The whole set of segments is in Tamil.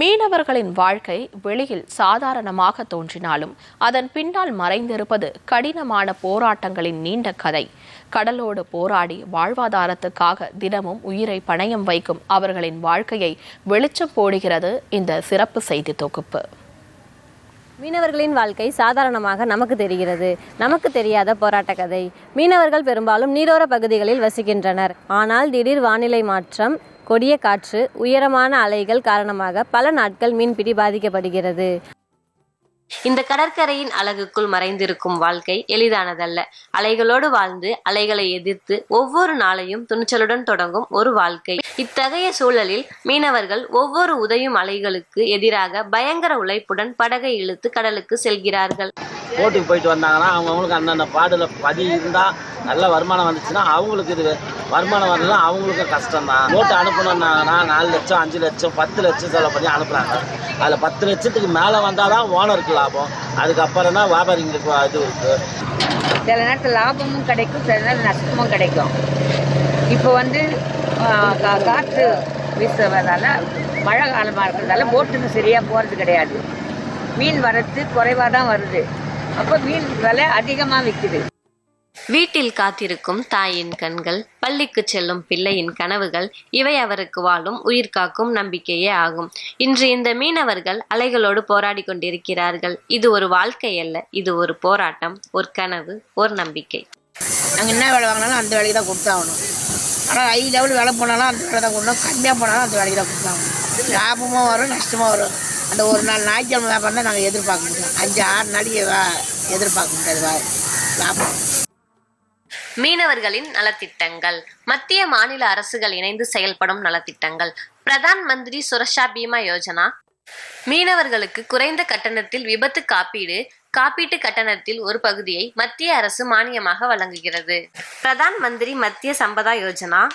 மீனவர்களின் வாழ்க்கை வெளியில் சாதாரணமாக தோன்றினாலும் அதன் பின்னால் மறைந்திருப்பது கடினமான போராட்டங்களின் நீண்ட கதை. கடலோடு போராடி வாழ்வாதாரத்துக்காக தினமும் உயிரை பணயம் வைக்கும் அவர்களின் வாழ்க்கையை வெளிச்சம் போடுகிறது இந்த சிறப்பு செய்தி தொகுப்பு. மீனவர்களின் வாழ்க்கை சாதாரணமாக நமக்கு தெரிகிறது. நமக்கு தெரியாத போராட்ட கதை. மீனவர்கள் பெரும்பாலும் நீரோர பகுதிகளில் வசிக்கின்றனர். ஆனால் திடீர் வானிலை மாற்றம் கொடிய காற்று உயரமான அலைகள் காரணமாக பல நாட்கள் மீன்பிடி பாதிக்கப்படுகிறது. இந்த கடற்கரையின் அழகுக்குள் மறைந்திருக்கும் வாழ்க்கை எளிதானதல்ல. அலைகளோடு வாழ்ந்து அலைகளை எதிர்த்து ஒவ்வொரு நாளையும் துணிச்சலுடன் தொடங்கும் ஒரு வாழ்க்கை. இத்தகைய சூழலில் மீனவர்கள் ஒவ்வொரு உதையும் அலைகளுக்கு எதிராக பயங்கர உழைப்புடன் படகை இழுத்து கடலுக்கு செல்கிறார்கள். போட்டுக்கு போயிட்டு வந்தாங்கன்னா அவங்கவுங்களுக்கு அந்தந்த பாடில் பதி இருந்தால் நல்ல வருமானம் வந்துச்சுன்னா அவங்களுக்கு இது வருமானம் வரலாம் அவங்களுக்கும் கஷ்டம் தான் நோட்டு அனுப்பணுன்னாங்கன்னா நாலு லட்சம் அஞ்சு லட்சம் பத்து லட்சம் செலவு பண்ணி அனுப்புகிறாங்க அதில் பத்து லட்சத்துக்கு மேலே வந்தால் தான் ஓனருக்கு லாபம். அதுக்கப்புறம் தான் வியாபாரிங்களுக்கு இது இருக்குது சில நேரத்தில் லாபமும் கிடைக்கும் சில நேரம் நஷ்டமும் கிடைக்கும். இப்போ வந்து கா- காற்று வீசுவதால் மழை காலமாக இருக்கிறதால போட்டுங்க சரியாக போகிறது கிடையாது. மீன் வரத்து குறைவாக தான் வருது. அப்போ மீன் விலை அதிகமாக விற்குது வீட்டில் காத்திருக்கும் தாயின் கண்கள் பள்ளிக்கு செல்லும் பிள்ளையின் கனவுகள் இவை அவருக்கு வாழும் உயிர் காக்கும் நம்பிக்கையே ஆகும். இன்று இந்த மீனவர்கள் அலைகளோடு போராடி கொண்டிருக்கிறார்கள். இது ஒரு வாழ்க்கை அல்ல இது ஒரு போராட்டம் ஒரு கனவு ஒரு நம்பிக்கை. நாங்கள் என்ன வேலை வாங்கினாலும் அந்த வேலைக்கு தான் கொடுத்தாகணும் ஆனால் ஹை லெவல் வேலை போனாலும் அந்த வேலை தான் கொடுக்கணும். கம்மியாக போனாலும் அந்த வேலைக்கு தான் கொடுத்தாகணும் லாபமும் வரும் நஷ்டமும் வரும். அந்த ஒரு நாள் ஞாயிற்றுக்கிழமை வியாபாரம் தான் நாங்கள் எதிர்பார்க்க முடியும். அஞ்சு ஆறு நாளைக்கு எதிர்பார்க்க முடியாது லாபம். மீனவர்களின் நலத்திட்டங்கள். மத்திய மாநில அரசுகள் இணைந்து செயல்படும் நலத்திட்டங்கள். பிரதான் மந்திரி சுரக்ஷா பீமா யோஜனா. மீனவர்களுக்கு குறைந்த கட்டணத்தில் விபத்து காப்பீடு காப்பீட்டு கட்டணத்தில் ஒரு பகுதியை மத்திய அரசு மானியமாக வழங்குகிறது. பிரதான் மந்திரி மத்திய சம்பதா யோஜனா.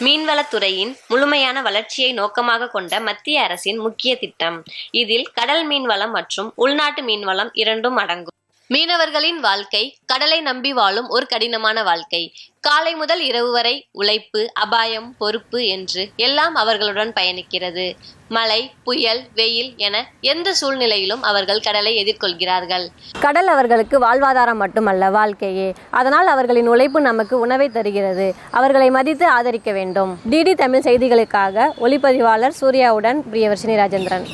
மீன்வளத்துறையின் முழுமையான வளர்ச்சியை நோக்கமாக கொண்ட மத்திய அரசின் முக்கிய திட்டம். இதில் கடல் மீன்வளம் மற்றும் உள்நாட்டு மீன்வளம் இரண்டும் அடங்கும். மீனவர்களின் வாழ்க்கை கடலை நம்பி வாழும் ஒரு கடினமான வாழ்க்கை. காலை முதல் இரவு வரை உழைப்பு அபாயம் பொறுப்பு என்று எல்லாம் அவர்களுடன் பயணிக்கிறது. மழை புயல் வெயில் என எந்த சூழ்நிலையிலும் அவர்கள் கடலை எதிர்கொள்கிறார்கள். கடல் அவர்களுக்கு வாழ்வாதாரம் மட்டுமல்ல வாழ்க்கையே. அதனால் அவர்களின் உழைப்பு நமக்கு உணவை தருகிறது. அவர்களை மதித்து ஆதரிக்க வேண்டும். டிடி தமிழ் செய்திகளுக்காக ஒளிப்பதிவாளர் சூர்யாவுடன் பிரியவர்ஷினி ராஜேந்திரன்.